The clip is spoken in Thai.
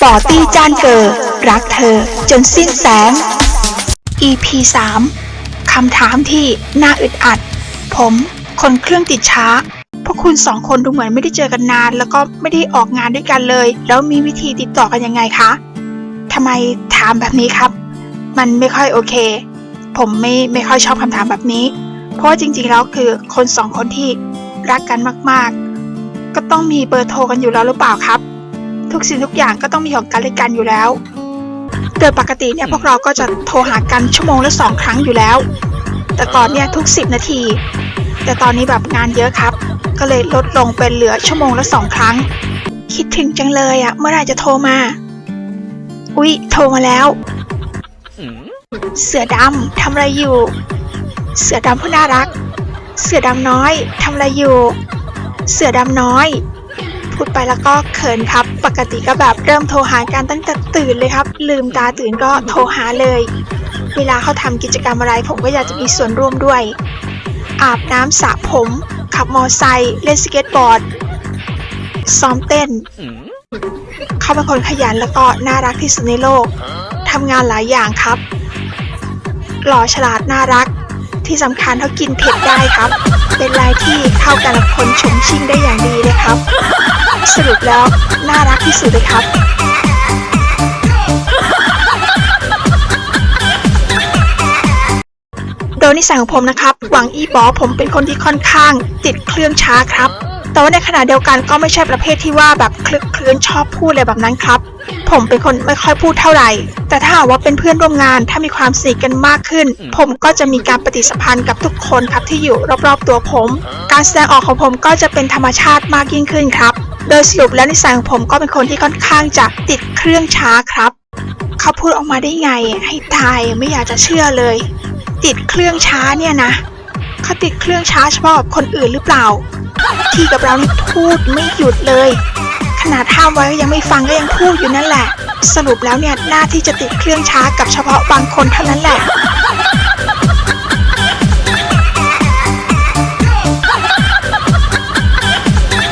ปอตี้จานเกิดรักเธอจนสิ้นแสง EP 3คำถามที่น่าอึดอัด ผมคนเครื่องติดช้าพวกคุณสองคนดูเหมือนไม่ได้เจอกันนาน แล้วก็ไม่ได้ออกงานด้วยกันเลย แล้วมีวิธีติดต่อกันยังไงคะทำไมถามแบบนี้ครับ มันไม่ค่อยโอเค ผมไม่ไม่ค่อยชอบคำถามแบบนี้ เพราะว่าจริงๆแล้วคือคนสองคนที่ รักกันมากๆ ก็ต้องมีเบอร์โทรกันอยู่แล้วหรือเปล่าครับ ทุกสิ่งทุกอย่างก็ต้องมีของกันและกันอยู่แล้ว โดยปกติเนี่ยพวกเราก็จะโทรหากันชั่วโมงละสองครั้งอยู่แล้ว แต่ก่อนเนี่ยทุกสิบนาที แต่ตอนนี้แบบงานเยอะครับ ก็เลยลดลงเป็นเหลือชั่วโมงละสองครั้ง คิดถึงจังเลยอะ่ะเมื่อไหร่จะโทรมา อุ๊ยโทรมาแล้ว เสือดำทำอะไรอยู่ เสือดำผู้น่ารัก เสือดำน้อยทำอะไรอยู่ เสือดำน้อย พูดไปแล้วก็เขินครับ ปกติก็แบบเริ่มโทรหากันตั้งแต่ตื่นเลยครับ ลืมตาตื่นก็โทรหาเลย เวลาเขาทำกิจกรรมอะไร ผมก็อยากจะมีส่วนร่วมด้วย อาบน้ำสระผม ขับมอไซค์เล่นสเก็ตบอร์ด ซ้อมเต้น เขาเป็นคนขยันแล้วก็น่ารักที่สุดในโลกทำงานหลายอย่างครับ หล่อฉลาดน่ารัก ที่สำคัญเขากินเผ็ดได้ครับ เป็นลายที่เข้ากันกับคนชงชิ่งได้อย่างดีเลยครับ สรุปแล้วน่ารักที่สุดเลยครับโดยนิสัยของผมนะครับ หวังอีบอผมเป็นคนที่ค่อนข้างติดเครื่องช้าครับ แต่ว่าในขณะเดียวกันก็ไม่ใช่ประเภทที่ว่าแบบคลึกคลื้นชอบพูดอะไรแบบนั้นครับ ผมเป็นคนไม่ค่อยพูดเท่าไหร่ แต่ถ้าหากว่าเป็นเพื่อนร่วมงานถ้ามีความสนิทกันมากขึ้น ผมก็จะมีการปฏิสัมพันธ์กับทุกคนครับที่อยู่รอบๆตัวผม การแสดงออกของผมก็จะเป็นธรรมชาติมากยิ่งขึ้นครับ โดยสรุปแล้วนิสัยของผมก็เป็นคนที่ค่อนข้างจะติดเครื่องช้าครับ เขาพูดออกมาได้ไง ให้ตายไม่อยากจะเชื่อเลย ติดเครื่องช้าเนี่ยนะเขาติดเครื่องช้าเฉพาะกับคนอื่นหรือเปล่า ที่กับเรานี่พูดไม่หยุดเลย ขนาดห้ามไว้ก็ยังไม่ฟังก็ยังพูดอยู่นั่นแหละ สรุปแล้วเนี่ยหน้าที่จะติดเครื่องช้ากับเฉพาะบางคนเท่านั้นแหละ